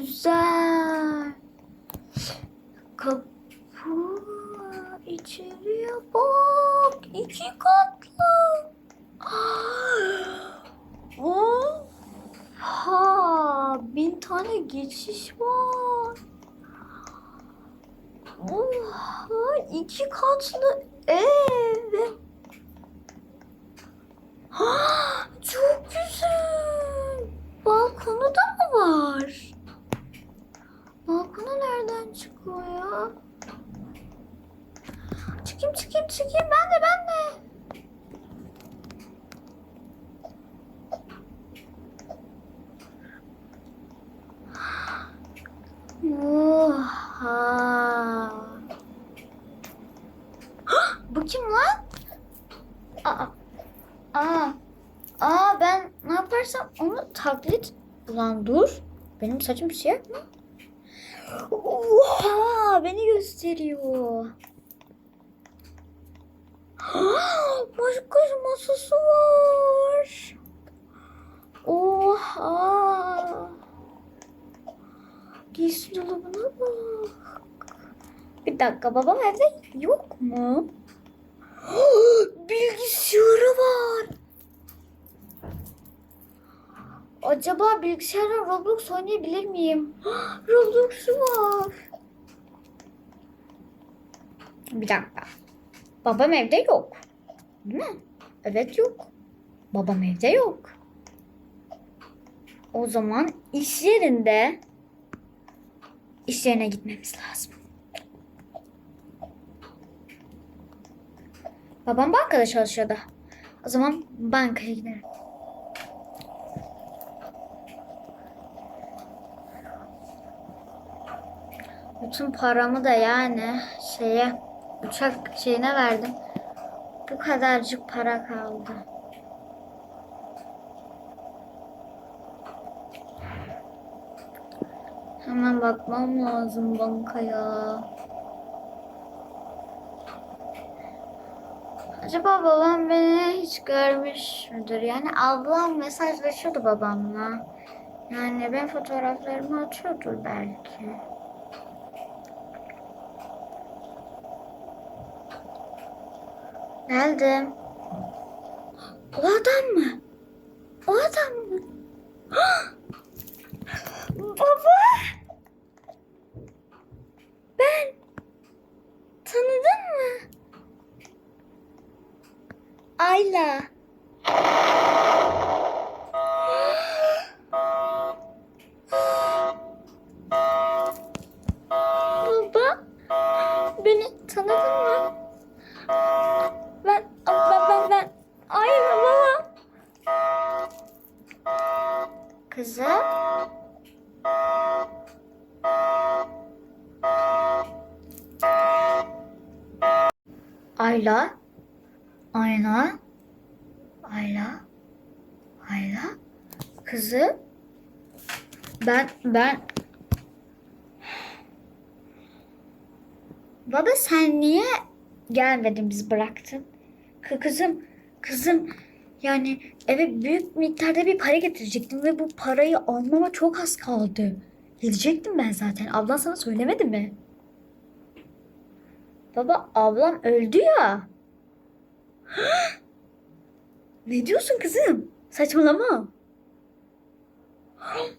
güzel. Kapı içeriye bak. İki katlı. Oha. Bin tane geçiş var. Oha. iki katlı ee, ev. Ha, Çıkayım çıkayım çıkayım ben de ben de. Oha. Bu kim lan? Aa. Aa. Aa ben ne yaparsam onu taklit. Ulan dur. Benim saçım siyah mı? Oha beni gösteriyor. Makyaj masası var. Oha. Giysi dolabına bak. Bir dakika babam evde yok mu? Bilgisayarı var. Acaba bilgisayarla Roblox oynayabilir miyim? Roblox'u var. Bir dakika. Babam evde yok. Değil mi? Evet yok. Babam evde yok. O zaman iş yerinde iş yerine gitmemiz lazım. Babam bankada çalışıyordu. O zaman bankaya gidelim. Bütün paramı da yani şeye uçak şeyine verdim. Bu kadarcık para kaldı. Hemen bakmam lazım bankaya. Acaba babam beni hiç görmüş müdür? Yani ablam mesajlaşıyordu babamla. Yani ben fotoğraflarımı atıyordur belki. Geldim. O adam mı? O adam mı? Baba! Ben. Tanıdın mı? Ayla. Kızım. Ayla. Ayla. Ayla. Ayla. Kızım. Ben ben Baba sen niye gelmedin biz bıraktın? Kı- Kızım, kızım yani eve büyük miktarda bir para getirecektim ve bu parayı almama çok az kaldı. Gidecektim ben zaten. Ablan sana söylemedi mi? Baba ablam öldü ya. Ne diyorsun kızım? Saçmalama.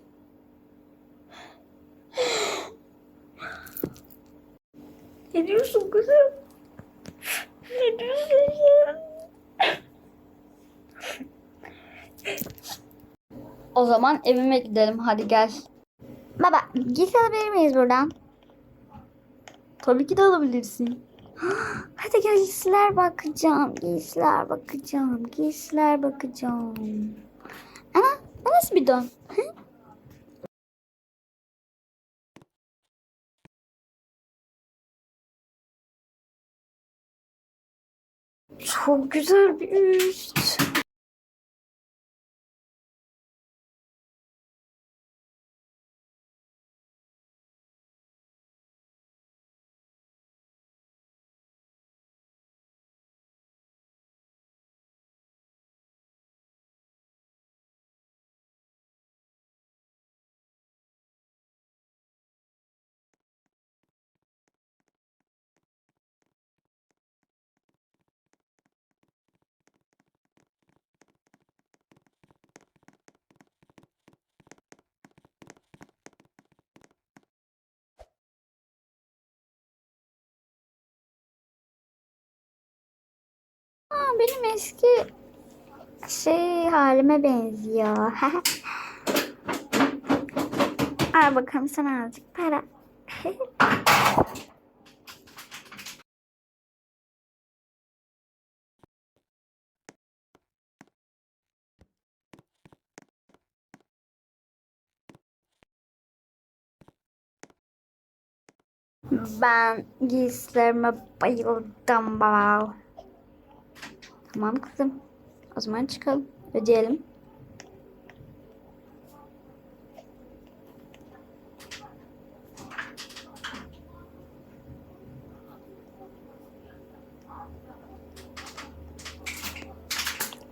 Ne diyorsun kızım? Ne diyorsun sen? O zaman evime gidelim. Hadi gel. Baba git alabilir miyiz buradan? Tabii ki de alabilirsin. Hadi gel giysiler bakacağım. Giysiler bakacağım. Giysiler bakacağım. Ana bu nasıl bir don? Çok güzel bir üst. Benim eski şey halime benziyor. Al bakalım sana azıcık para. Ben giysilerime bayıldım baba. Tamam kızım. O zaman çıkalım. Ödeyelim.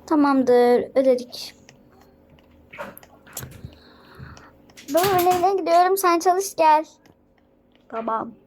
Tamamdır. Ödedik. Ben evine gidiyorum. Sen çalış gel. Tamam.